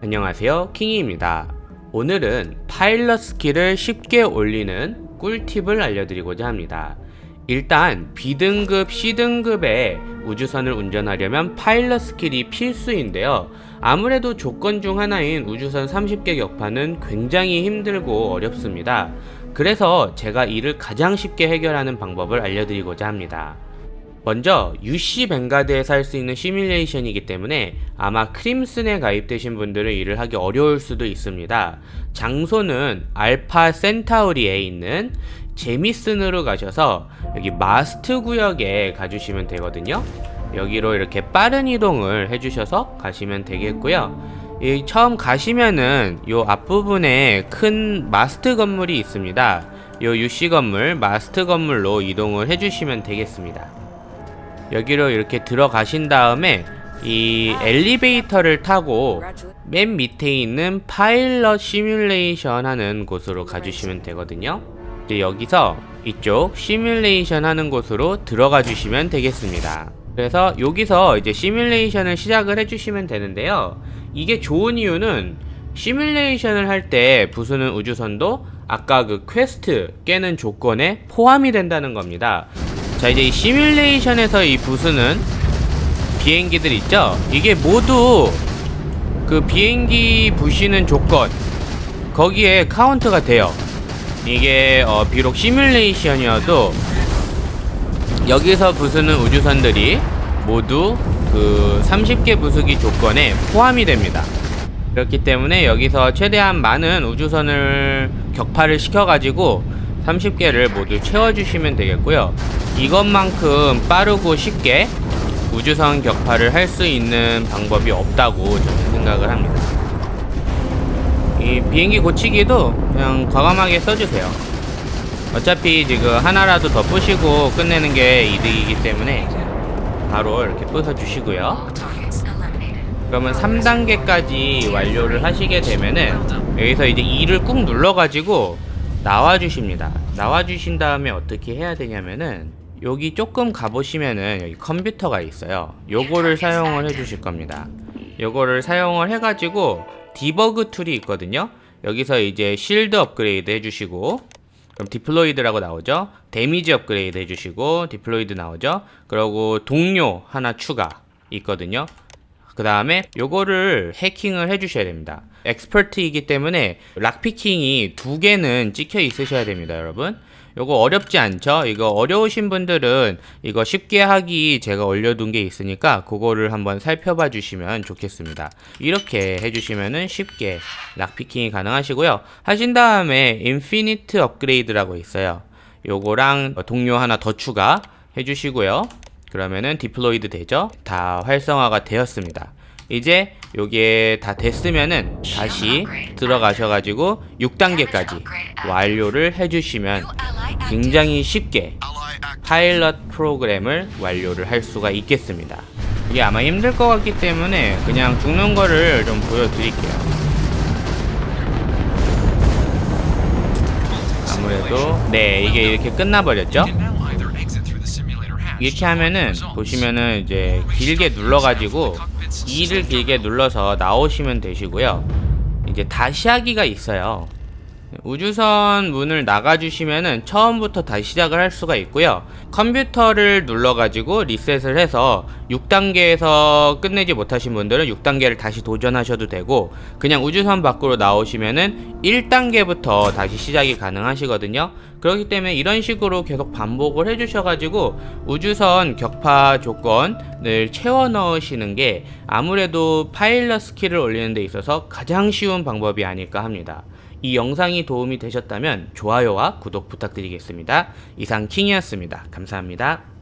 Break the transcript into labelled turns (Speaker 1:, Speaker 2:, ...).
Speaker 1: 안녕하세요 킹이입니다. 오늘은 파일럿 스킬을 쉽게 올리는 꿀팁을 알려드리고자 합니다. 일단 B등급, C등급의 우주선을 운전하려면 파일럿 스킬이 필수인데요. 아무래도 조건 중 하나인 우주선 30개 격파는 굉장히 힘들고 어렵습니다. 그래서 제가 이를 가장 쉽게 해결하는 방법을 알려드리고자 합니다 먼저 UC 뱅가드에서 할 수 있는 시뮬레이션이기 때문에 아마 크림슨에 가입되신 분들은 이를 하기 어려울 수도 있습니다. 장소는 알파 센타우리에 있는 제미슨으로 가셔서 여기 마스트 구역에 가주시면 되거든요. 여기로 이렇게 빠른 이동을 해주셔서 가시면 되겠고요. 이 처음 가시면은 요 앞부분에 큰 마스트 건물이 있습니다. 요 UC 건물, 마스트 건물로 이동을 해주시면 되겠습니다. 여기로 이렇게 들어가신 다음에 이 엘리베이터를 타고 맨 밑에 있는 파일럿 시뮬레이션 하는 곳으로 가주시면 되거든요. 이제 여기서 이쪽 시뮬레이션 하는 곳으로 들어가 주시면 되겠습니다. 그래서 여기서 이제 시뮬레이션을 시작을 해주시면 되는데요. 이게 좋은 이유는 시뮬레이션을 할 때 부수는 우주선도 아까 그 퀘스트 깨는 조건에 포함이 된다는 겁니다. 자 이제 이 시뮬레이션에서 이 부수는 비행기들 있죠? 이게 모두 그 비행기 부시는 조건 거기에 카운트가 돼요. 이게 어, 비록 시뮬레이션이어도 여기서 부수는 우주선들이 모두 그 30개 부수기 조건에 포함이 됩니다. 그렇기 때문에 여기서 최대한 많은 우주선을 격파를 시켜가지고 30개를 모두 채워주시면 되겠고요 이것만큼 빠르고 쉽게 우주선 격파를 할 수 있는 방법이 없다고 저는 생각을 합니다. 이 비행기 고치기도 그냥 과감하게 써주세요. 어차피 지금 하나라도 더 부시고 끝내는 게 이득이기 때문에 바로 이렇게 부숴주시고요. 그러면 3단계까지 완료를 하시게 되면은 여기서 이제 2를 꾹 눌러가지고 나와 주십니다. 나와 주신 다음에 어떻게 해야 되냐면은 여기 조금 가보시면은 여기 컴퓨터가 있어요. 요거를 사용을 해 주실 겁니다. 요거를 사용을 해 가지고 디버그 툴이 있거든요. 여기서 이제 실드 업그레이드 해주시고 그럼 디플로이드라고 나오죠. 데미지 업그레이드 해주시고 디플로이드 나오죠. 그리고 동료 하나 추가 있거든요. 그 다음에 요거를 해킹을 해주셔야 됩니다. 엑스퍼트이기 때문에 락피킹이 두 개는 찍혀 있으셔야 됩니다, 여러분. 요거 어렵지 않죠? 이거 어려우신 분들은 이거 쉽게 하기 제가 올려둔 게 있으니까 그거를 한번 살펴봐 주시면 좋겠습니다. 이렇게 해주시면은 쉽게 락피킹이 가능하시고요. 하신 다음에 인피니트 업그레이드라고 있어요. 요거랑 동료 하나 더 추가 해주시고요. 그러면은 디플로이드 되죠? 다 활성화가 되었습니다. 이제 요게 다 됐으면은 다시 들어가셔가지고 6단계까지 완료를 해주시면 굉장히 쉽게 파일럿 프로그램을 완료를 할 수가 있겠습니다. 이게 아마 힘들 것 같기 때문에 그냥 죽는 거를 좀 보여드릴게요. 아무래도 네 이게 이렇게 끝나버렸죠? 이렇게 하면은 보시면은 이제 길게 눌러가지고 2를 길게 눌러서 나오시면 되시고요. 이제 다시 하기가 있어요. 우주선 문을 나가주시면은 처음부터 다시 시작을 할 수가 있고요. 컴퓨터를 눌러가지고 리셋을 해서 6단계에서 끝내지 못하신 분들은 6단계를 다시 도전하셔도 되고 그냥 우주선 밖으로 나오시면은 1단계부터 다시 시작이 가능하시거든요. 그렇기 때문에 이런 식으로 계속 반복을 해주셔가지고 우주선 격파 조건을 채워 넣으시는 게 아무래도 파일럿 스킬을 올리는 데 있어서 가장 쉬운 방법이 아닐까 합니다. 이 영상이 도움이 되셨다면 좋아요와 구독 부탁드리겠습니다. 이상 킹이었습니다. 감사합니다.